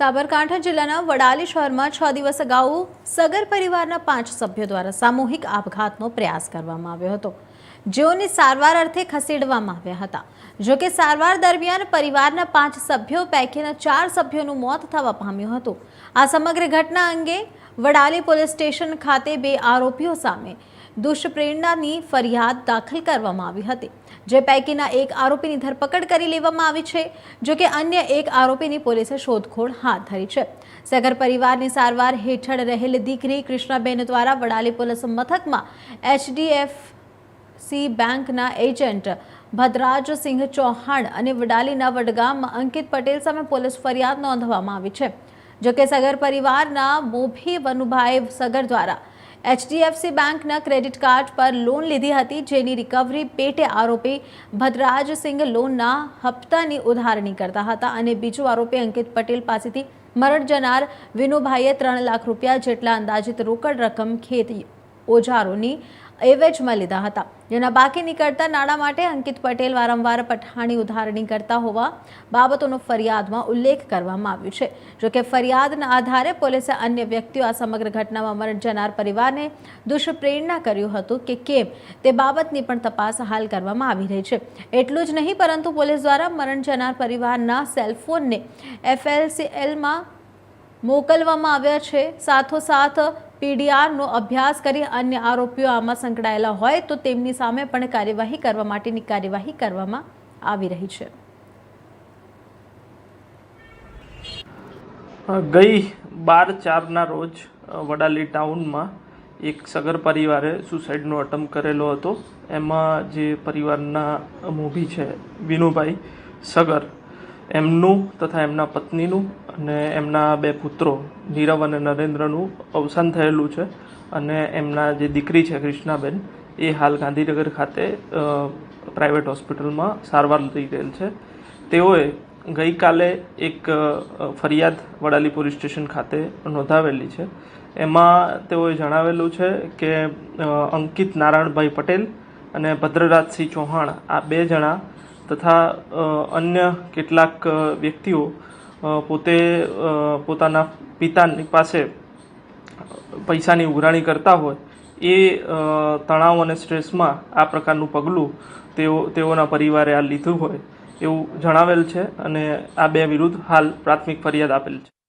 સાબરકાંઠા જિલ્લાના વડાલી શહેરમાં છ દિવસ અગાઉ સગર પરિવારના પાંચ સભ્યો દ્વારા સામૂહિક આપઘાતનો પ્રયાસ કરવામાં આવ્યો હતો. જેઓની સારવાર અર્થે ખસેડવામાં આવ્યા હતા. જોકે સારવાર દરમિયાન પરિવારના પાંચ સભ્યો પૈકીના ચાર સભ્યોનું મોત થવા પામ્યું હતું. આ સમગ્ર ઘટના અંગે વડાલી પોલીસ સ્ટેશન ખાતે બે આરોપીઓ સામે દુષ્પ્રેરણાની ફરિયાદ દાખલ કરવામાં આવી હતી. જે પૈકીના એક આરોપીની ધરપકડ કરી લેવામાં આવી છે, જો કે અન્ય એક આરોપીની પોલીસે શોધખોળ હાથ ધરી છે. સગર પરિવારની સારવાર હેઠળ રહેલ દીકરી કૃષ્ણાબેન દ્વારા વડાલી પોલીસ મથકમાં એચડીએફ સી બેંકના એજન્ટ ભદ્રાજસિંહ ચૌહાણ અને વડાલીના વડગામમાં અંકિત પટેલ સામે પોલીસ ફરિયાદ નોંધવામાં આવી છે. જોકે સગર પરિવારના મોભી વનુભાઈ સગર દ્વારા એચડીએફસી બેંકના ક્રેડિટ કાર્ડ પર લોન લીધી હતી, જેની રિકવરી પેટે આરોપી ભદ્રાજસિંહ લોનના હપ્તાની ઉધારણી કરતા હતા અને બીજો આરોપી અંકિત પટેલ પાસેથી મરણ જનાર વિનુભાઈએ ત્રણ લાખ રૂપિયા જેટલા અંદાજિત રોકડ રકમ ખેતી ઓજારોની એવેજમાં લીધા હતા. જેના બાકી નીકળતા નાણાં માટે અંકિત પટેલ વારંવાર પઠાણી ઉધારણી કરતા હોવા બાબતોનો ફરિયાદમાં ઉલ્લેખ કરવામાં આવ્યો છે. જોકે ફરિયાદના આધારે પોલીસે અન્ય વ્યક્તિઓ આ સમગ્ર ઘટનામાં મરણ જનાર પરિવારને દુષ્પ્રેરણા કર્યું હતું કે કેમ તે બાબતની પણ તપાસ હાલ કરવામાં આવી રહી છે. એટલું જ નહીં, પરંતુ પોલીસ દ્વારા મરણ જનાર પરિવારના સેલફોનને એફએલસીએલમાં મોકલવામાં આવ્યા છે. સાથોસાથ પીડીઆરનો અભ્યાસ કરી અન્ય આરોપીઓ આમાં સંકળાયેલા હોય તો તેમની સામે પણ કાર્યવાહી કરવા માટેની કાર્યવાહી કરવામાં આવી રહી છે. ગઈ બાર ચારના રોજ વડાલી ટાઉનમાં એક સગર પરિવારે સુસાઇડનો અટેમ્પ કરેલો હતો. એમાં જે પરિવારના મોભી છે, વિનુભાઈ સગર એમનું તથા એમના પત્નીનું અને એમના બે પુત્રો નીરવ અને નરેન્દ્રનું અવસાન થયેલું છે. અને એમના જે દીકરી છે, ક્રિષ્નાબેન, એ હાલ ગાંધીનગર ખાતે પ્રાઇવેટ હોસ્પિટલમાં સારવાર લઈ રહેલ છે. તેઓએ ગઈકાલે એક ફરિયાદ વડાલી પોલીસ સ્ટેશન ખાતે નોંધાવેલી છે. એમાં તેઓએ જણાવેલું છે કે અંકિત નારાયણભાઈ પટેલ અને ભદ્રરાજસિંહ ચૌહાણ આ બે જણા તથા અન્ય કેટલાક વ્યક્તિઓ પોતે પોતાના પિતાની પાસે પૈસાની ઉઘરાણી કરતા હોય, એ તણાવ અને સ્ટ્રેસમાં આ પ્રકારનું પગલું તેઓ, તેઓના પરિવારે આ લીધું હોય એવું જણાવેલ છે અને આ બે વિરુદ્ધ હાલ પ્રાથમિક ફરિયાદ આપેલ છે.